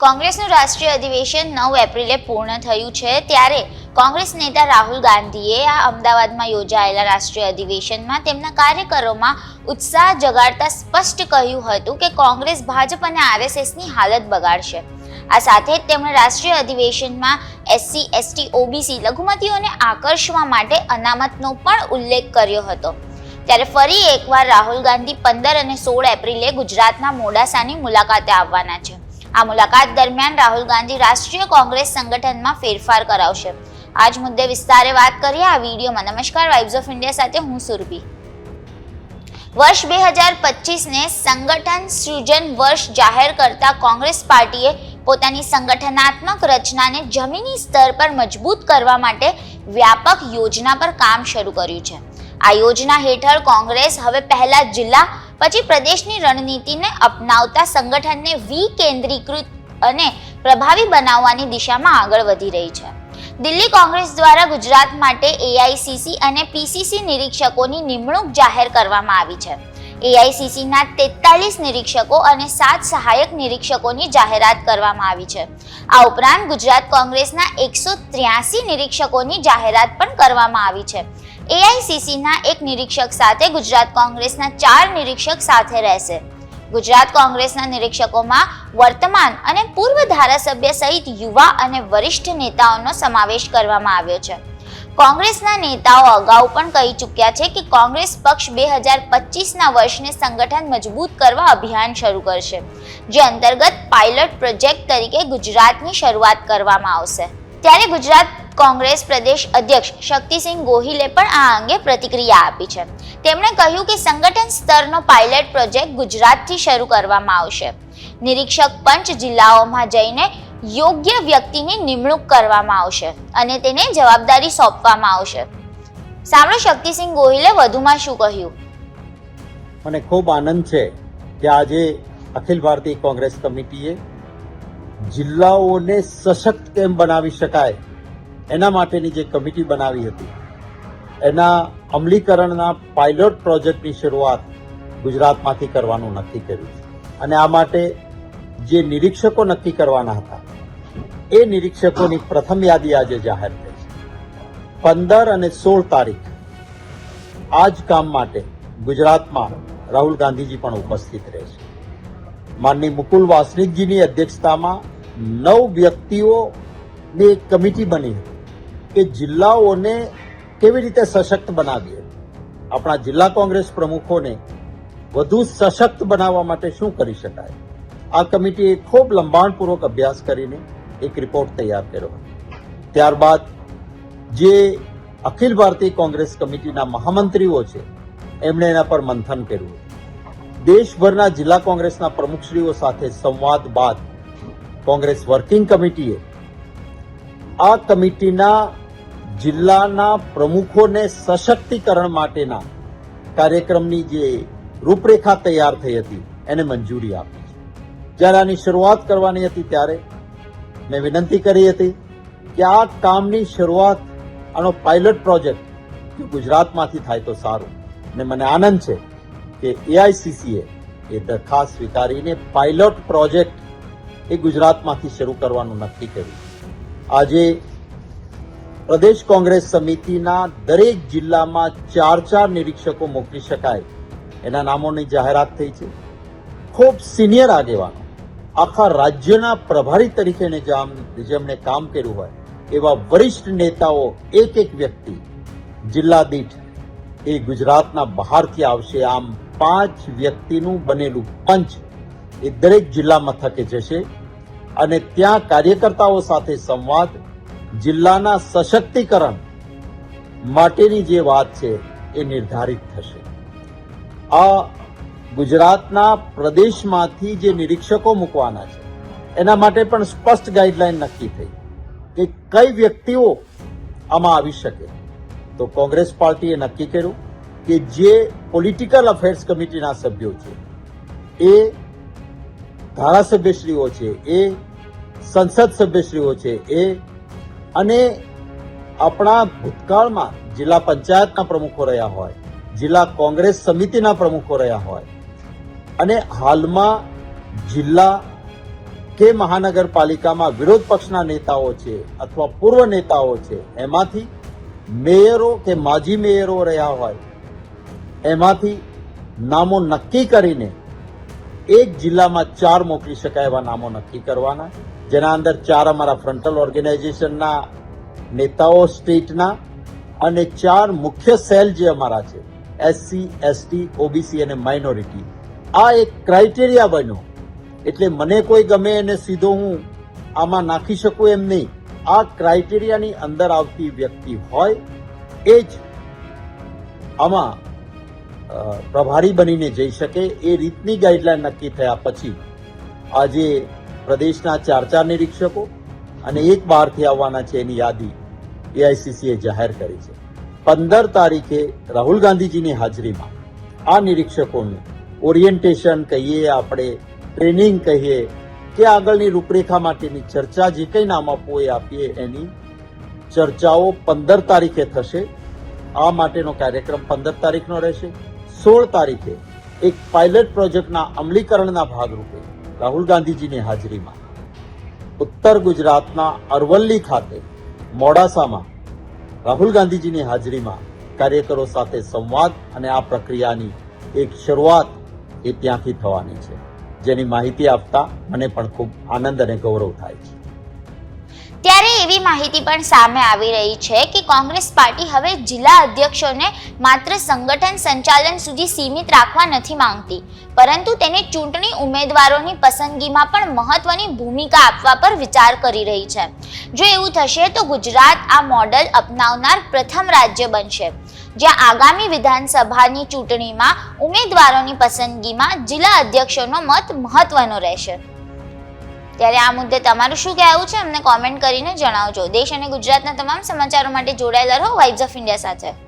કોંગ્રેસનું રાષ્ટ્રીય અધિવેશન નવ એપ્રિલે પૂર્ણ થયું છે ત્યારે કોંગ્રેસ નેતા રાહુલ ગાંધીએ આ અમદાવાદમાં યોજાયેલા રાષ્ટ્રીય અધિવેશનમાં તેમના કાર્યકરોમાં ઉત્સાહ જગાડતા સ્પષ્ટ કહ્યું હતું કે કોંગ્રેસ ભાજપ અને આરએસએસની હાલત બગાડશે. આ સાથે જ તેમણે રાષ્ટ્રીય અધિવેશનમાં એસસી, એસટી, ઓબીસી લઘુમતીઓને આકર્ષવા માટે અનામતનો પણ ઉલ્લેખ કર્યો હતો. ત્યારે ફરી એકવાર રાહુલ ગાંધી પંદર અને સોળ એપ્રિલે ગુજરાતના મોડાસાની મુલાકાતે આવવાના છે. આ મુલાકાત દરમિયાન રાહુલ ગાંધી રાષ્ટ્રીય કોંગ્રેસ સંગઠનમાં ફેરફાર કરાવશે. આજ મુદ્દે વિસ્તારે વાત કરીએ. આ વિડીયોમાં નમસ્કાર. વાઇબ્સ ઓફ ઇન્ડિયા સાથે હું સુરભી. વર્ષ બે હજાર પચીસને સંગઠન સૃજન વર્ષ જાહેર કરતા કોંગ્રેસ પાર્ટીએ પોતાની સંગઠનાત્મક રચનાને જમીની સ્તર પર મજબૂત કરવા માટે વ્યાપક યોજના પર કામ શરૂ કર્યું છે. આ યોજના હેઠળ કોંગ્રેસ હવે પહેલા જિલ્લા પછી પ્રદેશની રણનીતિને અપનાવતા સંગઠનને વિકેન્દ્રીકૃત અને પ્રભાવી બનાવવાની દિશામાં આગળ વધી રહી છે. દિલ્હી કોંગ્રેસ દ્વારા ગુજરાત માટે એઆઈસીસી અને પીસીસી નિરીક્ષકોની નિમણૂક જાહેર કરવામાં આવી છે. એઆઈસીસીના તેતાલીસ નિરીક્ષકો અને સાત સહાયક નિરીક્ષકોની જાહેરાત કરવામાં આવી છે. આ ઉપરાંત ગુજરાત કોંગ્રેસના એકસો ત્ર્યાસી નિરીક્ષકોની જાહેરાત પણ કરવામાં આવી છે. એઆઈસીસીના એક નિરીક્ષક સાથે ગુજરાત કોંગ્રેસના ચાર નિરીક્ષક સાથે રહેશે. ગુજરાત કોંગ્રેસના નિરીક્ષકોમાં વર્તમાન અને પૂર્વ ધારાસભ્ય સહિત યુવા અને વરિષ્ઠ નેતાઓનો સમાવેશ કરવામાં આવ્યો છે. કોંગ્રેસના નેતાઓ અગાઉ પણ કહી ચૂક્યા છે કે કોંગ્રેસ પક્ષ બે હજાર પચીસના વર્ષને સંગઠન મજબૂત કરવા અભિયાન શરૂ કરશે, જે અંતર્ગત પાયલટ પ્રોજેક્ટ તરીકે ગુજરાતની શરૂઆત કરવામાં આવશે. ત્યારે ગુજરાત કોંગ્રેસ પ્રદેશ અધ્યક્ષ શક્તિસિંહ ગોહિલે પણ આ અંગે પ્રતિક્રિયા આપી છે. તેમણે કહ્યું કે સંગઠન સ્તરનો પાયલટ પ્રોજેક્ટ ગુજરાતથી શરૂ કરવામાં આવશે. નિરીક્ષક પંચ જિલ્લાઓમાં જઈને યોગ્ય વ્યક્તિની નિમણૂક કરવામાં આવશે અને તેને જવાબદારી સોંપવામાં આવશે. સાંભળો શક્તિસિંહ ગોહિલે વધુમાં શું કહ્યું? મને ખૂબ આનંદ છે કે આજે અખિલ ભારતીય કોંગ્રેસ કમિટીએ જિલ્લાઓને સશક્ત કેમ બનાવી શકાય એના માટેની જે કમિટી બનાવી હતી, એના અમલીકરણના પાયલોટ પ્રોજેક્ટની શરૂઆત ગુજરાતમાંથી કરવાનું નક્કી કર્યું અને આ માટે જે નિરીક્ષકો નક્કી કરવાના હતા, એ નિરીક્ષકોની પ્રથમ યાદી આજે જાહેર થઈ છે. પંદર અને સોળ તારીખ આ જ કામ માટે ગુજરાતમાં રાહુલ ગાંધીજી પણ ઉપસ્થિત રહેશે માનની મુકુલ વાસનિકજીની અધ્યક્ષતામાં નવ વ્યક્તિઓની એક કમિટી બની કે જિલ્લાઓને કેવી રીતે સશક્ત બનાવીએ આપણા જિલ્લા કોંગ્રેસ પ્રમુખોને વધુ સશક્ત બનાવવા માટે શું કરી શકાય? આ કમિટીએ ખૂબ લંબાણપૂર્વક અભ્યાસ કરીને એક રિપોર્ટ તૈયાર કર્યો હતો. ત્યારબાદ જે અખિલ ભારતીય કોંગ્રેસ કમિટીના મહામંત્રીઓ છે, એમણે એના પર મંથન કર્યું દેશભરના જિલ્લા કોંગ્રેસના પ્રમુખશ્રીઓ સાથે સંવાદ બાદ કોંગ્રેસ વર્કિંગ કમિટીએ આ કમિટીના જિલ્લાના પ્રમુખોને સશક્તિકરણ માટેના કાર્યક્રમની જે રૂપરેખા તૈયાર થઈ હતી, એને મંજૂરી આપી. જ્યારે આની શરૂઆત કરવાની હતી ત્યારે મેં વિનંતી કરી હતી કે આ કામની શરૂઆત, આનો પાયલટ પ્રોજેક્ટ જો ગુજરાતમાંથી થાય તો સારું. ને મને આનંદ છે કે એઆઈસીસીએ એ દરખાસ્ત સ્વીકારીને પાયલોટ પ્રોજેક્ટ એ ગુજરાતમાંથી શરૂ કરવાનું નક્કી કર્યું. આજે પ્રદેશ કોંગ્રેસ સમિતિના દરેક જિલ્લામાં ચાર ચાર નિરીક્ષકો મોકલી શકાય એના નામોની જાહેરાત થઈ છે. ખૂબ સિનિયર આગેવાનો આખા રાજ્યના પ્રભારી તરીકે જેમણે કામ કર્યું હોય, એવા વરિષ્ઠ નેતાઓ એક એક વ્યક્તિ જિલ્લા દીઠ એ ગુજરાતના બહારથી આવશે, આમ પાંચ વ્યક્તિનું બનેલું પંચ એ દરેક જિલ્લા મથકે જશે. અને ત્યાં કાર્યકર્તાઓ સાથે સંવાદ, જિલ્લાના સશક્તિકરણ માટેની જે વાત છે, એ નિર્ધારિત થશે. આ ગુજરાતના પ્રદેશમાંથી જે નિરીક્ષકો મૂકવાના છે, એના માટે પણ સ્પષ્ટ ગાઈડલાઈન નક્કી થઈ કે કઈ વ્યક્તિઓ આમાં આવી શકે. તો કોંગ્રેસ પાર્ટીએ નક્કી કર્યું કે જે પોલિટિકલ અફેર્સ કમિટીના સભ્યો છે, એ ધારાસભ્યશ્રીઓ છે, એ સંસદ સભ્યશ્રીઓ છે, એ અને આપણા ભૂતકાળમાં જિલ્લા પંચાયતના પ્રમુખો રહ્યા હોય, જિલ્લા કોંગ્રેસ સમિતિના પ્રમુખો રહ્યા હોય અને હાલમાં જિલ્લા કે મહાનગરપાલિકામાં વિરોધ પક્ષના નેતાઓ છે અથવા પૂર્વ નેતાઓ છે, એમાંથી મેયરો કે માજી મેયરો રહ્યા હોય, એમાંથી નામો નક્કી કરીને એક જિલ્લામાં ચાર મોકલી શકાય એવા નામો નક્કી કરવાના, જેના અંદર ચાર અમારા ફ્રન્ટલ ઓર્ગેનાઇઝેશનના નેતાઓ, સ્ટેટના અને ચાર મુખ્ય સેલ જે અમારા છે, એસસી, એસટી, ઓબીસી અને માઇનોરિટી. આ એક ક્રાઇટેરિયા બન્યો. એટલે મને કોઈ ગમે એને સીધો હું આમાં નાખી શકું એમ નહીં. આ ક્રાઇટેરિયાની અંદર આવતી વ્યક્તિ હોય એ જ આમાં પ્રભારી બનીને જઈ શકે. એ રીતની ગાઈડલાઈન નક્કી થયા પછી આજે પ્રદેશના ચાર ચાર નિરીક્ષકો અને એક બહારથી આવવાના છે એની યાદી એઆઈસીસીએ જાહેર કરી છે. પંદર તારીખે રાહુલ ગાંધીજીની હાજરીમાં આ નિરીક્ષકોનું ઓરિએન્ટેશન કહીએ, આપણે ટ્રેનિંગ કહીએ, કે આગળની રૂપરેખા માટેની ચર્ચા જે કંઈ નામ આપવું એ આપીએ, એની ચર્ચાઓ પંદર તારીખે થશે. આ માટેનો કાર્યક્રમ પંદર તારીખનો રહેશે. સોળ તારીખે એક પાયલટ પ્રોજેક્ટના અમલીકરણના ભાગરૂપે રાહુલ ગાંધીજીની હાજરીમાં ઉત્તર ગુજરાતના અરવલ્લી ખાતે મોડાસામાં રાહુલ ગાંધીજીની હાજરીમાં કાર્યકરો સાથે સંવાદ અને આ પ્રક્રિયાની એક શરૂઆત એ ત્યાંથી થવાની છે. જેની માહિતી આપતા મને પણ ખૂબ આનંદ અને ગૌરવ થાય છે. ત્યારે એવી માહિતી પણ સામે આવી રહી છે કે કોંગ્રેસ પાર્ટી હવે જિલ્લા અધ્યક્ષોને માત્ર સંગઠન સંચાલન સુધી સીમિત રાખવા નથી માંગતી, પરંતુ તેને ચૂંટણી ઉમેદવારોની પસંદગીમાં પણ મહત્વની ભૂમિકા આપવા પર વિચાર કરી રહી છે. જો એવું થશે તો ગુજરાત આ મોડલ અપનાવનાર પ્રથમ રાજ્ય બનશે. જ્યાં આગામી વિધાનસભાની ચૂંટણીમાં ઉમેદવારોની પસંદગીમાં જિલ્લા અધ્યક્ષોનો મત મહત્વનો રહેશે. ત્યારે આ મુદ્દે તમારું શું કહેવું છે? અમને કોમેન્ટ કરીને જણાવજો. દેશ અને ગુજરાતના તમામ સમાચારો માટે જોડાયેલા રહો. વાઇબ્સ ઓફ ઇન્ડિયા સાથે.